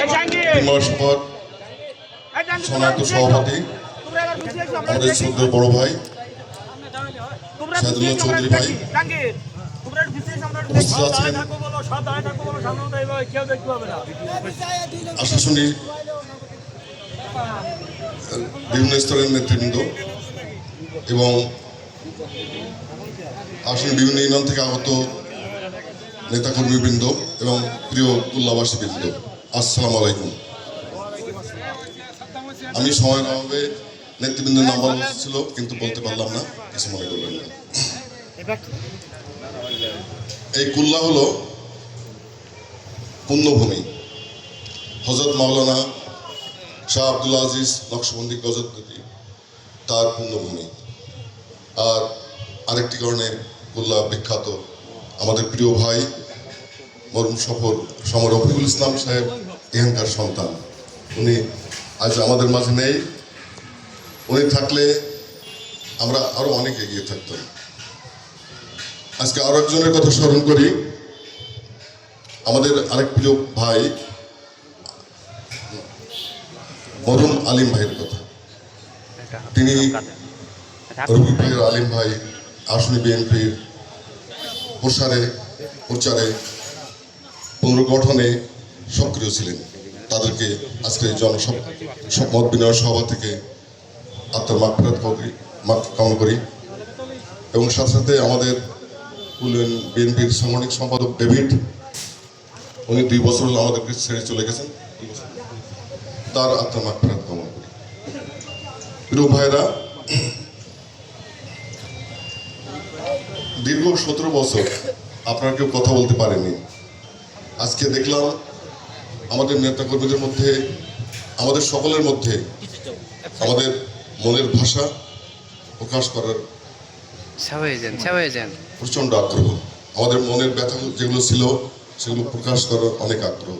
তিন মাস পর সনাতন সভাপতি আমাদের শ্রদ্ধেয় বড় ভাই চৌধুরী ভাই। উপস্থিত আছেন। আশাশুনি বিভিন্ন স্তরের নেতৃবৃন্দ এবং আসলে বিভিন্ন ইউনিয়ন থেকে আগত নেতাকর্মীবৃন্দ এবং প্রিয় কুল্লাবাসী বৃন্দ আসসালামু আলাইকুম। আমি সময়ের অভাবে নেতৃবৃন্দের নাম্বার ছিল, কিন্তু বলতে পারলাম না। কিছু মনে করবেন না এই কুল্লা হলো পুণ্যভূমি। হজরত মাওলানা শাহ আব্দুল আজিজ নকশবন্দি গজদ্দী তার পুণ্যভূমি। আর আরেকটি কারণে কুল্লা বিখ্যাত। আমাদের প্রিয় ভাই মরুম সফর সমর রফিকুল ইসলাম সাহেব, এখানকার সন্তান। উনি আজ আমাদের মাঝে নেই। উনি থাকলে আমরা আরও অনেক এগিয়ে থাকতাম। আজকে আরও একজনের কথা স্মরণ করি। আমাদের আরেক প্রিয় ভাই মরুম আলিম ভাইয়ের কথা। তিনি রবি ভাইয়ের আলিম ভাই, আসনি বিএনপির প্রসারে, প্রচারে পুনর্গঠনে সক্রিয় ছিলেন। তাদেরকে আজকে জনসভ মত বিনিময় সভা থেকে আত্মার মাগফিরাত করি কামনা করি। এবং সাথে সাথে আমাদের বললেন বিএনপির সাংগঠনিক সম্পাদক ডেভিড, উনি দুই বছর হলো আমাদেরকে ছেড়ে চলে গেছেন। তার আত্মার মাগফিরাত কামনা করি। প্রিয় ভাইরা দীর্ঘ সতেরো বছর আপনারা কেউ কথা বলতে পারেনি। আজকে দেখলাম আমাদের নেতা কর্মীদের মধ্যে আমাদের সকলের মধ্যে আমাদের মনের ভাষা প্রকাশ করার প্রচণ্ড আগ্রহ। আমাদের মনের ব্যথা যেগুলো ছিল সেগুলো প্রকাশ করার অনেক আগ্রহ।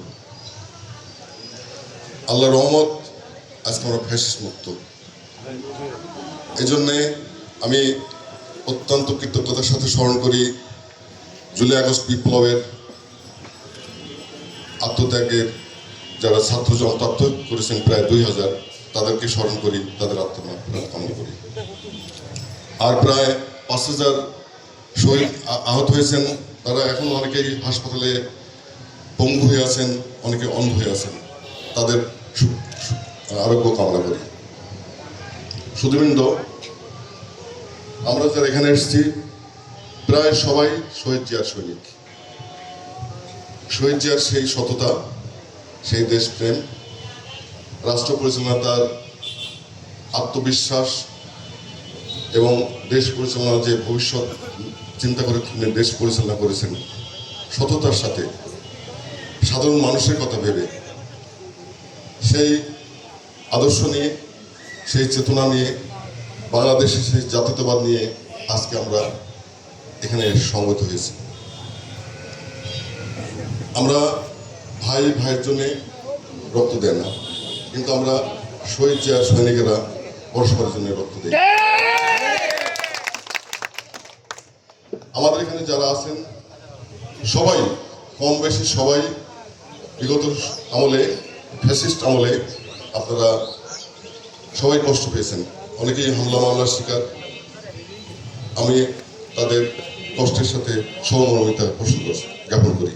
আল্লাহ রহমত আজকে আমরা ফ্যাসিস মুক্ত। এই জন্যে আমি অত্যন্ত কৃতজ্ঞতার সাথে স্মরণ করি জুলাই আগস্ট বিপ্লবের আত্মত্যাগের যারা ছাত্র জনতা আত্মহত্যা করেছেন প্রায় দুই হাজার, তাদেরকে স্মরণ করি, তাদের আত্মনাথ কামনা করি। আর প্রায় পাঁচ হাজার শহীদ আহত হয়েছেন। তারা এখন অনেকেই হাসপাতালে পঙ্গু হয়ে আছেন, অনেকে অন্ধ হয়ে আছেন। তাদের আরোগ্য কামনা করি। সুধীবৃন্দ, আমরা যারা এখানে এসেছি, প্রায় সবাই শহীদ জিয়ার সৈনিক। শহীদ জিয়ার সেই সততা, সেই দেশপ্রেম, রাষ্ট্র পরিচালনা তার আত্মবিশ্বাস এবং দেশ পরিচালনার যে ভবিষ্যৎ, চিন্তা করে তিনি দেশ পরিচালনা করেছেন সততার সাথে। সাধারণ মানুষের কথা ভেবে সেই আদর্শ নিয়ে, সেই চেতনা নিয়ে, বাংলাদেশের সেই জাতীয়তাবাদ নিয়ে আজকে আমরা এখানে সংগত হয়েছি। আমরা ভাই, ভাইয়ের জন্যে রক্ত দেয় না। কিন্তু আমরা শহীদ চেয়ার সৈনিকেরা পরস্পরের জন্য রক্ত দেয় আমাদের এখানে যারা আছেন, সবাই, কম বেশি সবাই বিগত আমলে, ফ্যাসিস্ট আমলে আপনারা সবাই কষ্ট পেয়েছেন। অনেকেই হামলা, মামলার শিকার। আমি তাদের কষ্টের সাথে সহমর্মিতা পোষণ জ্ঞাপন করি।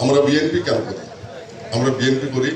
আমরা বিএনপি কেন করি? আমরা বিএনপি করি